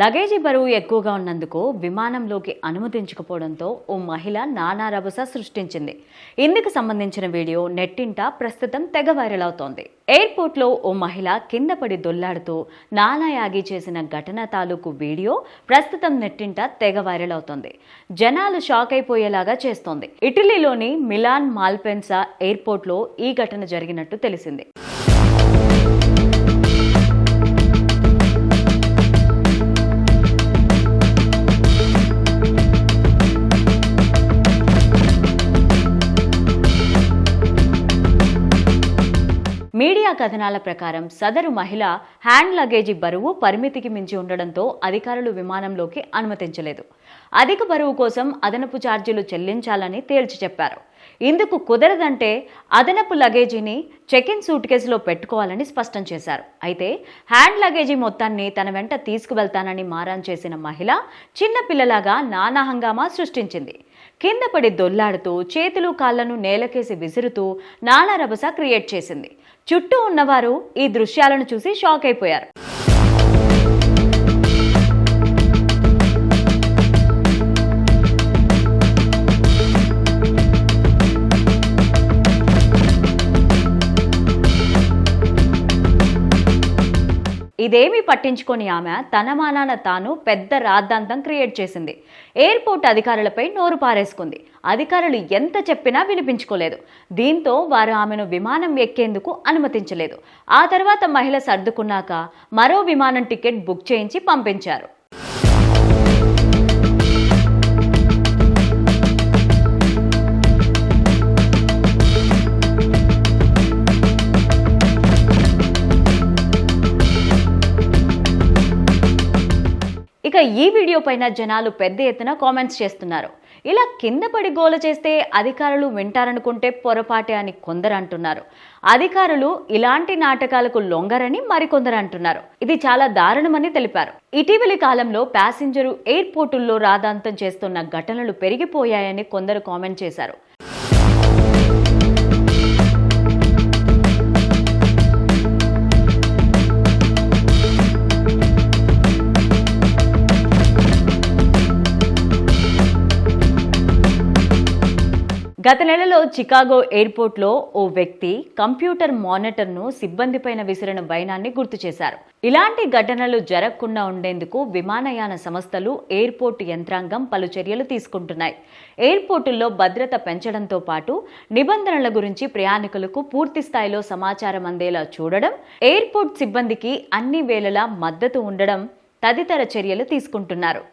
Luggage బరువు ఎక్కువగా ఉన్నందుకు విమానంలోకి అనుమతించకపోవడంతో ఓ మహిళ నానా రభస సృష్టించింది. ఇందుకు సంబంధించిన వీడియో నెట్టింట ప్రస్తుతం తెగ వైరల్ అవుతోంది. ఎయిర్పోర్ట్లో ఓ మహిళ కింద పడి దొల్లాడుతూ నానాయాగి చేసిన ఘటన తాలూకు వీడియో ప్రస్తుతం నెట్టింట తెగ వైరల్ అవుతోంది. జనాలు షాక్ అయిపోయేలాగా చేస్తోంది. ఇటలీలోని మిలాన్ మాల్పెన్సా ఎయిర్పోర్ట్లో ఈ ఘటన జరిగినట్టు తెలిసింది. మీడియా కథనాల ప్రకారం సదరు మహిళ హ్యాండ్ లగేజీ బరువు పరిమితికి మించి ఉండడంతో అధికారులు విమానంలోకి అనుమతించలేదు. అధిక బరువు కోసం అదనపు ఛార్జీలు చెల్లించాలని తేల్చి చెప్పారు. ఇందుకు కుదరదంటే అదనపు లగేజీని చెక్ ఇన్ సూట్ కేసులో పెట్టుకోవాలని స్పష్టం చేశారు. అయితే హ్యాండ్ లగేజీ మొత్తాన్ని తన వెంట తీసుకువెళ్తానని మారాన్ చేసిన మహిళ చిన్న పిల్లలాగా నానా హంగామా సృష్టించింది. కింద పడి దొల్లాడుతూ చేతులు కాళ్ళను నేలకేసి విసురుతూ నానా రభస క్రియేట్ చేసింది. చుట్టూ ఉన్నవారు ఈ దృశ్యాలను చూసి షాక్ అయిపోయారు. ఇదేమీ పట్టించుకొని ఆమె తన మానాన తాను పెద్ద రాద్ధాంతం క్రియేట్ చేసింది. ఎయిర్పోర్ట్ అధికారులపై నోరు పారేసుకుంది. అధికారులు ఎంత చెప్పినా వినిపించుకోలేదు. దీంతో వారు ఆమెను విమానం ఎక్కేందుకు అనుమతించలేదు. ఆ తర్వాత మహిళ సర్దుకున్నాక మరో విమానం టికెట్ బుక్ చేయించి పంపించారు. ఇక ఈ వీడియో పైన జనాలు పెద్ద ఎత్తున కామెంట్స్ చేస్తున్నారు. ఇలా కింద పడి గోల చేస్తే అధికారులు వింటారనుకుంటే పొరపాటే అని కొందరు అంటున్నారు. అధికారులు ఇలాంటి నాటకాలకు లొంగరని మరికొందరు అంటున్నారు. ఇది చాలా దారుణమని తెలిపారు. ఇటీవలి కాలంలో ప్యాసింజరు ఎయిర్పోర్టుల్లో రాదాంతం చేస్తున్న ఘటనలు పెరిగిపోయాయని కొందరు కామెంట్ చేశారు. గత నెలలో చికాగో ఎయిర్పోర్ట్లో ఓ వ్యక్తి కంప్యూటర్ మానిటర్ను సిబ్బందిపైన విసిరిన వైనాన్ని గుర్తు చేశారు. ఇలాంటి ఘటనలు జరగకుండా ఉండేందుకు విమానయాన సంస్థలు ఎయిర్పోర్ట్ యంత్రాంగం పలు చర్యలు తీసుకుంటున్నాయి. ఎయిర్పోర్టుల్లో భద్రత పెంచడంతో పాటు నిబంధనల గురించి ప్రయాణికులకు పూర్తి స్థాయిలో సమాచారం అందేలా చూడడం ఎయిర్పోర్ట్ సిబ్బందికి అన్ని వేళలా మద్దతు ఉండడం తదితర చర్యలు తీసుకుంటున్నారు.